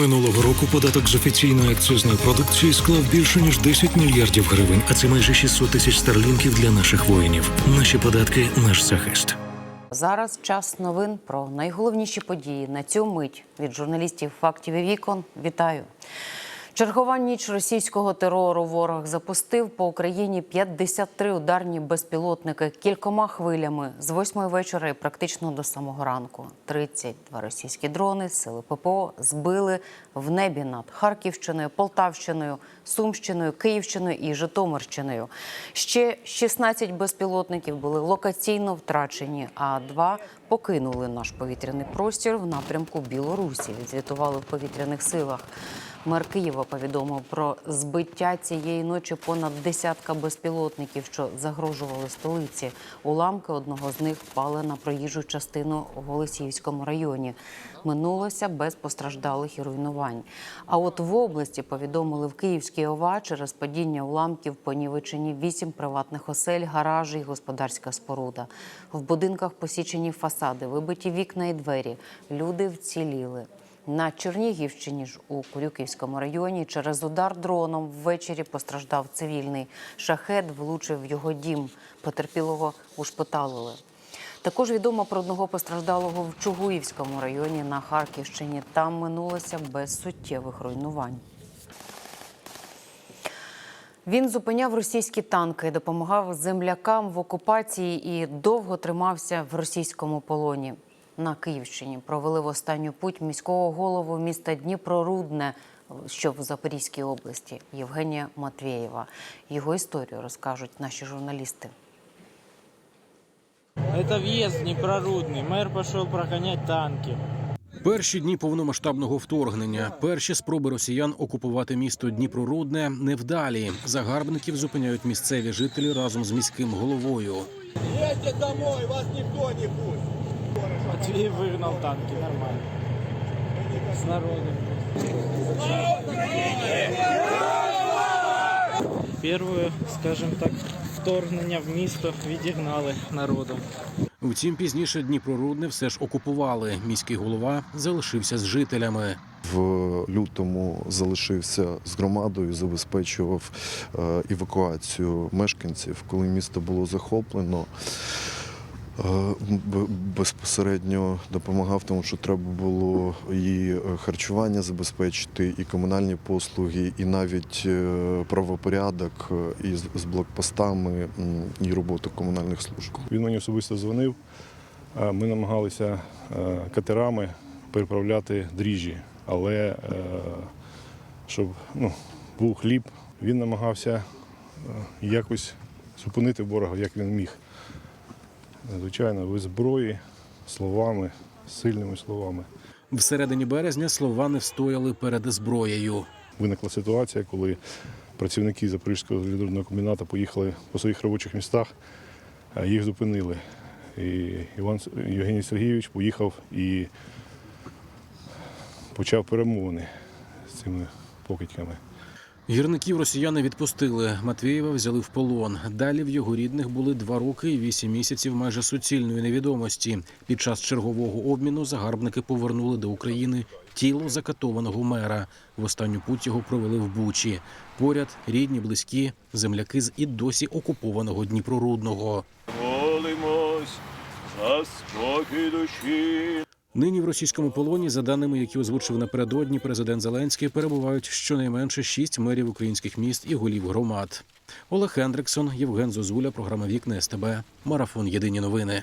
Минулого року податок з офіційної акцизної продукції склав більше ніж 10 мільярдів гривень, а це майже 600 тисяч старлінків для наших воїнів. Наші податки наш захист. Зараз час новин про найголовніші події на цю мить від журналістів фактів і вікон. Вітаю. Чергова ніч російського терору ворог запустив по Україні 53 ударні безпілотники кількома хвилями з 8 вечора і практично до самого ранку. 32 російські дрони сили ППО збили в небі над Харківщиною, Полтавщиною, Сумщиною, Київщиною і Житомирщиною. Ще 16 безпілотників були локаційно втрачені, а два покинули наш повітряний простір в напрямку Білорусі. Відзвітували в повітряних силах. Мер Києва повідомив про збиття цієї ночі понад десятка безпілотників, що загрожували столиці. Уламки одного з них впали на проїжджу частину в Голосіївському районі. Минулося без постраждалих і руйнувань. А от в області повідомили в Київській ОВА через падіння уламків понівечені вісім приватних осель, гаражі і господарська споруда. В будинках посічені фасади, вибиті вікна і двері. Люди вціліли. На Чернігівщині ж у Курюківському районі через удар дроном ввечері постраждав цивільний. Шахет влучив в його дім. Потерпілого ушпиталили. Також відомо про одного постраждалого в Чугуївському районі на Харківщині. Там минулося без суттєвих руйнувань. Він зупиняв російські танки, допомагав землякам в окупації і довго тримався в російському полоні. На Київщині провели в останню путь міського голову міста Дніпрорудне, що в Запорізькій області, Євгенія Матвєєва. Його історію розкажуть наші журналісти. Это въезд непрорудный. Мэр пошел прогонять танки. Перші дні повномасштабного вторгнення, перші спроби росіян окупувати місто Дніпрорудне невдалі. Загарбників зупиняють місцеві жителі разом з міським головою. Едьте домой, вас никто не пустит. Матвей выгнал танки, нормально. С народом. Первое, скажем так, вторгнення в місто відігнали народом. Втім, пізніше Дніпрорудне все ж окупували. Міський голова залишився з жителями. В лютому залишився з громадою, забезпечував е, евакуацію мешканців, коли місто було захоплено. Е, Безпосередньо допомагав, тому що треба було і е, харчування забезпечити, і комунальні послуги, і навіть е, правопорядок, е, і з- блокпостами, і роботу комунальних служб. Він мені особисто дзвонив. Ми намагалися катерами переправляти дріжджі, але щоб ну, був хліб, він намагався якось зупинити ворога, як він міг. Звичайно, без зброї, словами, сильними словами. Всередині березня слова не встояли перед зброєю. Виникла ситуація, коли працівники Запорізького залізного комбінату поїхали по своїх робочих містах, а їх зупинили. І Іван Євгеній Сергійович поїхав і почав перемовини з цими покидьками. Гірників росіяни відпустили. Матвієва взяли в полон. Далі в його рідних були два роки і вісім місяців майже суцільної невідомості. Під час чергового обміну загарбники повернули до України тіло закатованого мера. В останню путь його провели в Бучі. Поряд рідні, близькі, земляки з і досі окупованого Дніпрорудного. Молимось за спокій душі. Нині в російському полоні, за даними, які озвучив напередодні президент Зеленський, перебувають щонайменше шість мерів українських міст і голів громад. Олег Хендриксон, Євген Зозуля, програма Вікне СТБ, Марафон Єдині новини.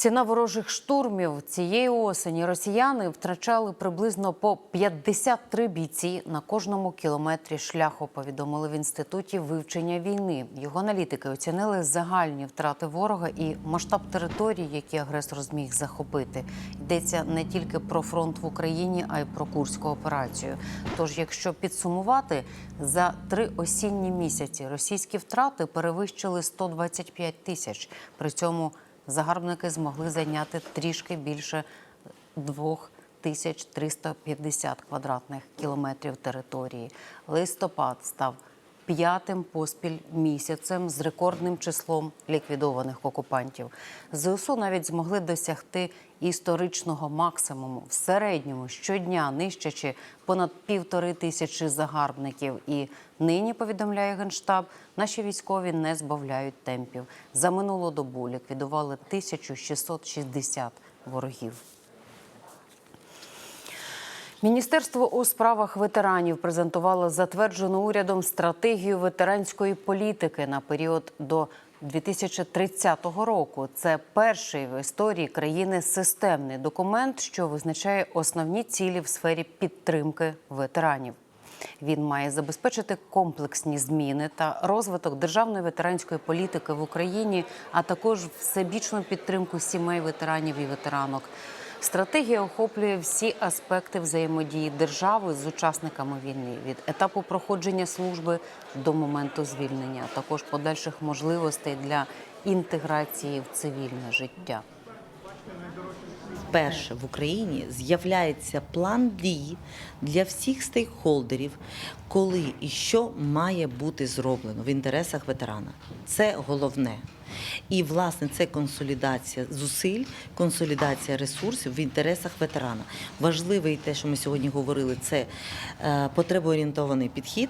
Ціна ворожих штурмів цієї осені росіяни втрачали приблизно по 53 бійці на кожному кілометрі шляху. Повідомили в інституті вивчення війни. Його аналітики оцінили загальні втрати ворога і масштаб територій, які агресор зміг захопити. Йдеться не тільки про фронт в Україні, а й про курську операцію. Тож, якщо підсумувати, за три осінні місяці російські втрати перевищили 125 тисяч. При цьому загарбники змогли зайняти трішки більше 2350 квадратних кілометрів території. Листопад став п'ятим поспіль місяцем з рекордним числом ліквідованих окупантів. ЗСУ навіть змогли досягти історичного максимуму в середньому щодня нищачи понад півтори тисячі загарбників. І нині повідомляє генштаб, наші військові не збавляють темпів. За минулу добу ліквідували 1660 ворогів. Міністерство у справах ветеранів презентувало затверджену урядом стратегію ветеранської політики на період до 2030 року. Це перший в історії країни системний документ, що визначає основні цілі в сфері підтримки ветеранів. Він має забезпечити комплексні зміни та розвиток державної ветеранської політики в Україні, а також всебічну підтримку сімей ветеранів і ветеранок. Стратегія охоплює всі аспекти взаємодії держави з учасниками війни від етапу проходження служби до моменту звільнення, а також подальших можливостей для інтеграції в цивільне життя. вперше в Україні з'являється план дій для всіх стейкхолдерів, коли і що має бути зроблено в інтересах ветерана. Це головне. І, власне, це консолідація зусиль, консолідація ресурсів в інтересах ветерана. Важливе і те, що ми сьогодні говорили, це е, потребоорієнтований підхід.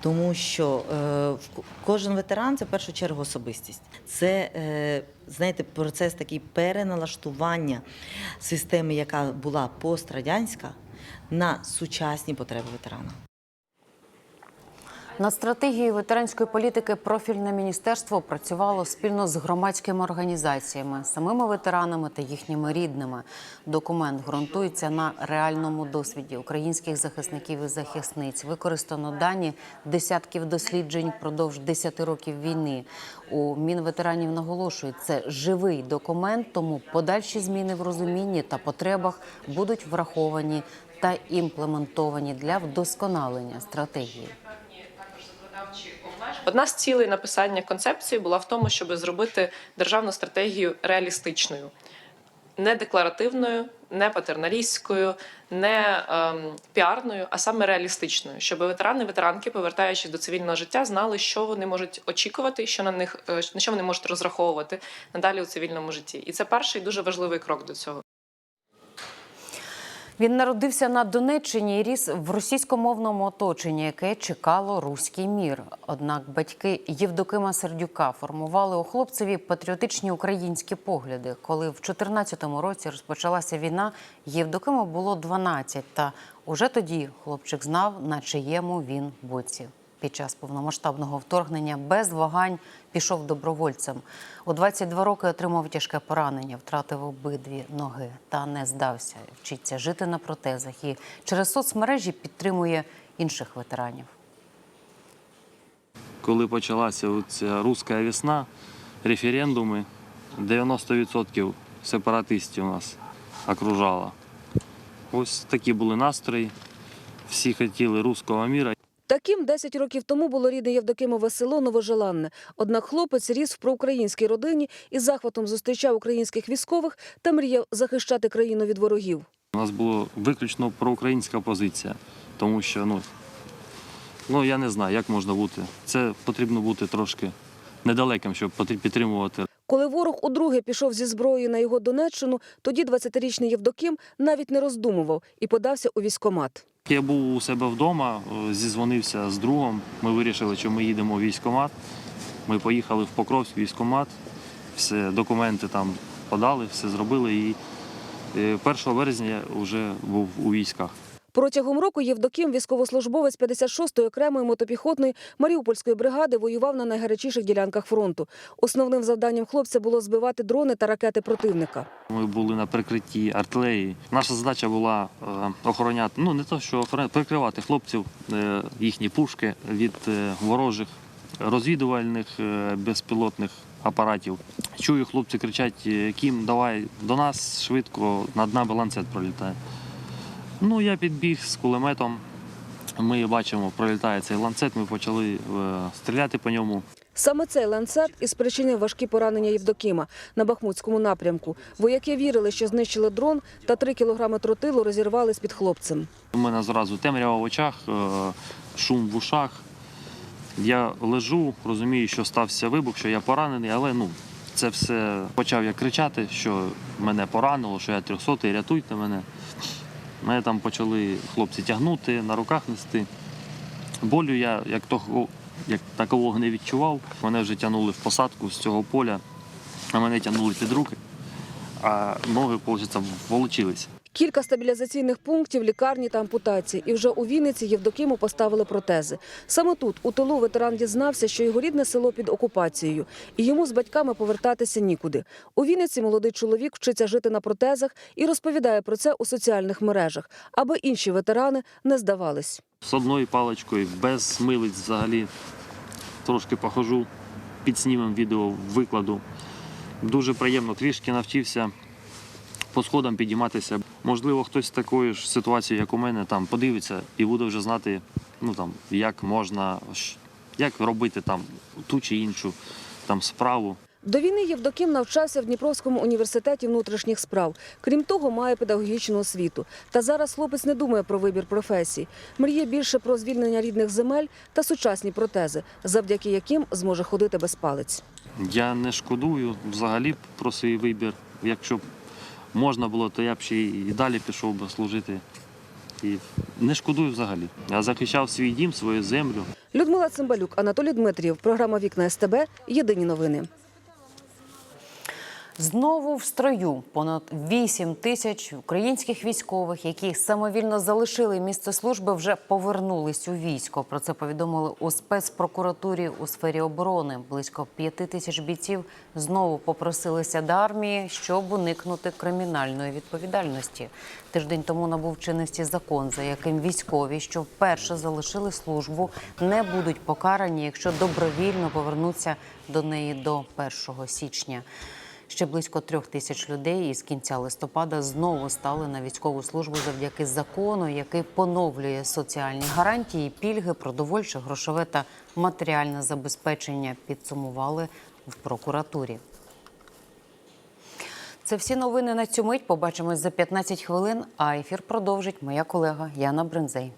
Тому що е, кожен ветеран це в першу чергу особистість. Це е, знаєте, процес такий переналаштування системи, яка була пострадянська, на сучасні потреби ветерана. Над стратегією ветеранської політики профільне міністерство працювало спільно з громадськими організаціями, самими ветеранами та їхніми рідними. Документ ґрунтується на реальному досвіді українських захисників і захисниць. Використано дані десятків досліджень впродовж 10 років війни. У Мінветеранів наголошують, це живий документ, тому подальші зміни в розумінні та потребах будуть враховані та імплементовані для вдосконалення стратегії. Одна з цілей написання концепції була в тому, щоб зробити державну стратегію реалістичною, не декларативною, не патерналістською, не ем, піарною, а саме реалістичною, щоб ветерани, ветеранки, повертаючись до цивільного життя, знали, що вони можуть очікувати, що на них е, на що вони можуть розраховувати надалі у цивільному житті. І це перший дуже важливий крок до цього. Він народився на Донеччині і ріс в російськомовному оточенні, яке чекало руський мір. Однак батьки Євдокима Сердюка формували у хлопцеві патріотичні українські погляди. Коли в 2014 році розпочалася війна, Євдокиму було 12, та уже тоді хлопчик знав, на чиєму він боці. Під час повномасштабного вторгнення без вагань пішов добровольцем. У 22 роки отримав тяжке поранення, втратив обидві ноги та не здався. Вчиться жити на протезах і через соцмережі підтримує інших ветеранів. коли почалася ця руська весна, референдуми, 90% сепаратистів нас окружало. Ось такі були настрої. Всі хотіли руського міра. Таким 10 років тому було рідне Євдокимове село Новожеланне. Однак хлопець ріс в проукраїнській родині і захватом зустрічав українських військових та мріяв захищати країну від ворогів. У нас була виключно проукраїнська позиція, тому що ну, ну я не знаю, як можна бути. Це потрібно бути трошки недалеким, щоб підтримувати Коли ворог удруге пішов зі зброєю на його Донеччину, тоді 20-річний Євдоким навіть не роздумував і подався у військомат. Я був у себе вдома, е, зізвонився з другом. Ми вирішили, що ми їдемо в військкомат. Ми поїхали в Покровськ військкомат, все документи там подали, все зробили. І е, 1 березня я вже був у військах. Протягом року Євдоким, військовослужбовець 56-ї окремої мотопіхотної Маріупольської бригади, воював на найгарячіших ділянках фронту. Основним завданням хлопця було збивати дрони та ракети противника. Ми були на прикритті артилерії. Наша задача була е, охороняти, ну не то, що охороняти, прикривати хлопців, е, їхні пушки від е, ворожих розвідувальних безпілотних апаратів. Чую, хлопці кричать: Кім, давай до нас швидко, над нами ланцет пролітає. Ну, я підбіг з кулеметом. Ми бачимо, пролітає цей ланцет. Ми почали е, стріляти по ньому. Саме цей ланцет і спричинив важкі поранення Євдокима на Бахмутському напрямку. Вояки вірили, що знищили дрон та три кілограми тротилу розірвали з-під хлопцем. У мене зразу темрява в очах, е, шум в ушах, Я лежу, розумію, що стався вибух, що я поранений, але ну це все почав я кричати, що мене поранило, що я трьохсотий, рятуйте мене. Мене там почали хлопці тягнути, на руках нести. Болю я як того, як такового не відчував. Мене вже тягнули в посадку з цього поля, а мене тягнули під руки, а ноги, виходить, волочились. Кілька стабілізаційних пунктів, лікарні та ампутації. І вже у Вінниці Євдокиму поставили протези. Саме тут, у тилу, ветеран дізнався, що його рідне село під окупацією, і йому з батьками повертатися нікуди. У Вінниці молодий чоловік вчиться жити на протезах і розповідає про це у соціальних мережах, аби інші ветерани не здавались. З одною паличкою, без милиць взагалі. Трошки похожу, підснімем відео, викладу. Дуже приємно, трішки навчився по сходам підійматися. Можливо, хтось з такої ж ситуації, як у мене, там подивиться і буде вже знати, ну там як можна, як робити там ту чи іншу там справу. До війни Євдоким навчався в Дніпровському університеті внутрішніх справ. Крім того, має педагогічну освіту. Та зараз хлопець не думає про вибір професії. Мріє більше про звільнення рідних земель та сучасні протези, завдяки яким зможе ходити без палець. Я не шкодую взагалі про свій вибір. Якщо можна було, то я б ще і далі пішов би служити. І не шкодую взагалі. Я захищав свій дім, свою землю. Людмила Цимбалюк, Анатолій Дмитрів. Програма Вікна СТБ. Єдині новини. Знову в строю понад 8 тисяч українських військових, які самовільно залишили місце служби, вже повернулись у військо. Про це повідомили у спецпрокуратурі у сфері оборони. Близько 5 тисяч бійців знову попросилися до армії, щоб уникнути кримінальної відповідальності. Тиждень тому набув чинності закон, за яким військові, що вперше залишили службу, не будуть покарані, якщо добровільно повернуться до неї до 1 січня. Ще близько трьох тисяч людей із кінця листопада знову стали на військову службу завдяки закону, який поновлює соціальні гарантії, пільги, продовольче, грошове та матеріальне забезпечення. Підсумували в прокуратурі. Це всі новини на цю мить. Побачимось за 15 хвилин. А ефір продовжить моя колега Яна Бринзей.